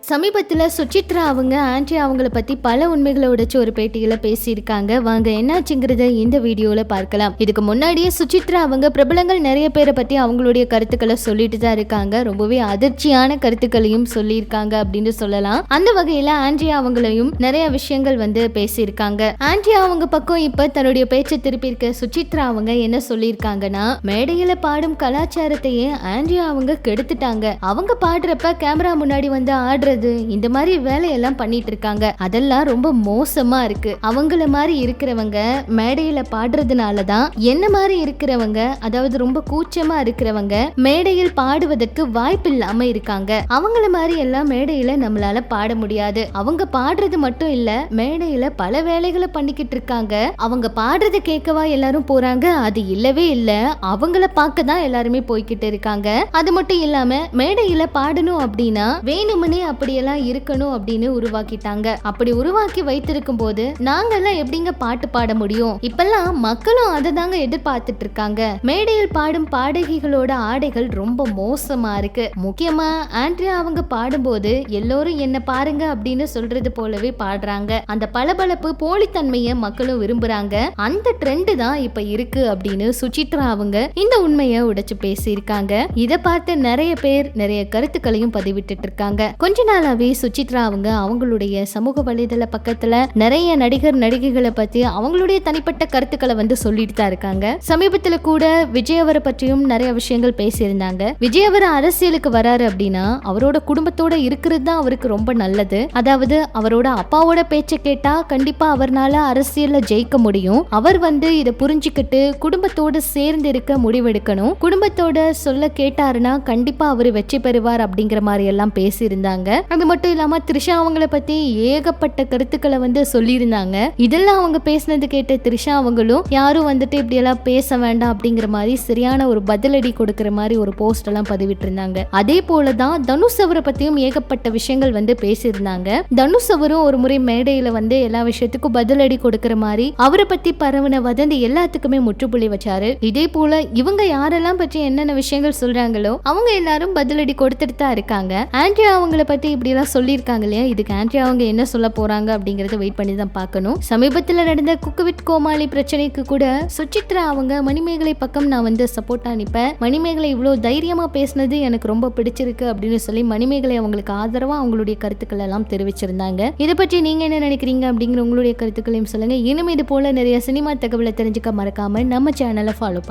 சமீபத்தில் சுச்சித்ரா அவங்க ஆண்ட்ரி அவங்கள பற்றி பல உண்மைகளை உடைச்சு ஒரு பேட்டியில பேசியிருக்காங்க. வாங்க என்னாச்சுங்கிறத இந்த வீடியோவில் பார்க்கலாம். இதுக்கு முன்னாடியே சுசித்ரா அவங்க பிரபலங்கள் நிறைய பேரை பற்றி அவங்களுடைய கருத்துக்களை சொல்லிட்டு தான் இருக்காங்க. ரொம்பவே அதிர்ச்சியான கருத்துக்களையும் சொல்லியிருக்காங்க அப்படின்னு சொல்லலாம். அந்த வகையில ஆண்ட்ரியா அவங்களையும் நிறைய விஷயங்கள் வந்து பேசியிருக்காங்க. ஆண்ட்ரியா அவங்க பக்கம் இப்போ தன்னுடைய பேச்சை திருப்பி இருக்க சுச்சித்ரா அவங்க என்ன சொல்லியிருக்காங்கன்னா மேடையில் பாடும் கலாச்சாரத்தையே ஆண்ட்ரியா அவங்க கெடுத்துட்டாங்க. அவங்க பாடுறப்ப கேமரா முன்னாடி வந்து பண்றது இந்த மாதிரி வேலையெல்லாம் பண்ணிட்டு இருக்காங்க அதெல்லாம் ரொம்ப மோசமா இருக்கு. அவங்கள மாதிரி இருக்கிறவங்க மேடையில பாடுறதுனால தான் என்ன மாதிரி இருக்கிறவங்க அதாவது ரொம்ப கூச்சமா இருக்கிறவங்க மேடையில் பாடுவதற்கு வாய்ப்பு இல்லாம இருக்காங்க. அவங்கள மாதிரி எல்லாம் மேடையில நம்மளால பாட முடியாது. அவங்க பாடுறது மட்டும் இல்ல மேடையில பல வேலைகளை பண்ணிக்கிட்டு இருக்காங்க. அவங்க பாடுறத கேட்கவா எல்லாரும் போறாங்க? அது இல்லவே இல்ல. அவங்கள பார்க்க தான் எல்லாருமே போய்கிட்டு இருக்காங்க. அது மட்டும் இல்லாம மேடையில பாடணும் அப்படின்னா வேணுமனே அப்படியெல்லாம் இருக்கணும் அப்படின்னு உருவாக்கிட்டாங்க. அப்படி உருவாக்கி வைத்திருக்கும் போது நாங்கெல்லாம் எப்படிங்க பாட்டு பாட முடியும்? இப்பெல்லாம் மக்களும் அதை தாங்க எதிர்பார்த்துட்டு இருக்காங்க மேடையில் பாடும் பாடகிகளோட ஆடைகள் ரொம்ப மோசமா இருக்கு. முக்கியமா ஆண்ட்ரியா அவங்க பாடும்போது எல்லோரும் என்ன பாருங்க அப்படின்னு சொல்றது போலவே பாடுறாங்க. அந்த பளபளப்பு போலித்தன்மையை மக்களும் விரும்புறாங்க. அந்த ட்ரெண்டு தான் இப்ப இருக்கு அப்படின்னு சுசித்ரா அவங்க இந்த உண்மையை உடைச்சு பேசியிருக்காங்க. இதை பார்த்து நிறைய பேர் நிறைய கருத்துக்களையும் பதிவிட்டுட்டு இருக்காங்க கொஞ்ச நாளாவே சுசித்ரா அவங்க அவங்களுடைய சமூக வலைதள பக்கத்துல நிறைய நடிகர் நடிகைகளை பத்தி அவங்களுடைய தனிப்பட்ட கருத்துக்களை வந்து சொல்லிட்டு தான் இருக்காங்க. சமீபத்துல கூட விஜய் அவரை பற்றியும் நிறைய விஷயங்கள் பேசியிருந்தாங்க. விஜய் அவர் அரசியலுக்கு வராரு அப்படின்னா அவரோட குடும்பத்தோட இருக்கிறது தான் அவருக்கு ரொம்ப நல்லது. அதாவது அவரோட அப்பாவோட பேச்சை கேட்டா கண்டிப்பா அவர்னால அரசியல்ல ஜெயிக்க முடியும். அவர் வந்து இதை புரிஞ்சுக்கிட்டு குடும்பத்தோட சேர்ந்து இருக்க முடிவெடுக்கணும். குடும்பத்தோட சொல்ல கேட்டாருன்னா கண்டிப்பா அவர் வெற்றி பெறுவார் அப்படிங்கிற மாதிரி எல்லாம் பேசியிருந்தாங்க. அது மட்டும் இல்லாம த்ரிஷா அவங்கள பத்தி ஏகப்பட்ட கருத்துக்களை வந்து சொல்லியிருந்தாங்க. இதெல்லாம் அவங்க பேசினது கேட்ட த்ரிஷா அவங்களும் யாரும் வந்துட்டு இப்படி எல்லாம் பேச வேண்டாம் அப்படிங்கிற மாதிரி சரியான ஒரு பதிலடி கொடுக்கிற மாதிரி ஒரு போஸ்ட் எல்லாம் பதிவிட்டு இருந்தாங்க அதே போலதான் தனுஷ் அவரை பத்தியும் ஏகப்பட்ட விஷயங்கள் வந்து பேசியிருந்தாங்க. தனுஷ் அவரும் ஒரு முறை மேடையில வந்து எல்லா விஷயத்துக்கும் பதிலடி கொடுக்கிற மாதிரி அவரை பத்தி பரவின வதந்தி எல்லாத்துக்குமே முற்றுப்புள்ளி வச்சாரு. இதே போல இவங்க யாரெல்லாம் பற்றி என்னென்ன விஷயங்கள் சொல்றாங்களோ அவங்க எல்லாரும் பதிலடி கொடுத்துட்டு தான் இருக்காங்க. ஆண்ட்ரியா அவங்கள பத்தி இப்படி எல்லாம் சொல்லியிருக்காங்க இல்லையா? இதுக்கு ஆண்ட்ரி அவங்க என்ன சொல்ல போறாங்க அப்படிங்கிறத வெயிட் பண்ணி தான் பார்க்கணும். சமீபத்தில் நடந்த குக்குவிட் கோமாளி பிரச்சனைக்கு கூட சுச்சித்ரா அவங்க மணிமேகலை பக்கம் நான் வந்து சப்போர்ட்டா நிப்பேன். மணிமேகலை இவ்வளோ தைரியமாக பேசினது எனக்கு ரொம்ப பிடிச்சிருக்கு அப்படின்னு சொல்லி மணிமேகலை அவங்களுக்கு ஆதரவாக அவங்களுடைய கருத்துக்கள் எல்லாம் தெரிவிச்சிருந்தாங்க. இதை பற்றி நீங்கள் என்ன நினைக்கிறீங்க அப்படிங்கிற உங்களுடைய கருத்துக்களையும் சொல்லுங்க. இனிமே இது போல நிறைய சினிமா தகவலை தெரிஞ்சுக்க மறக்காமல் நம்ம சேனலை ஃபாலோ பண்ணுங்கள்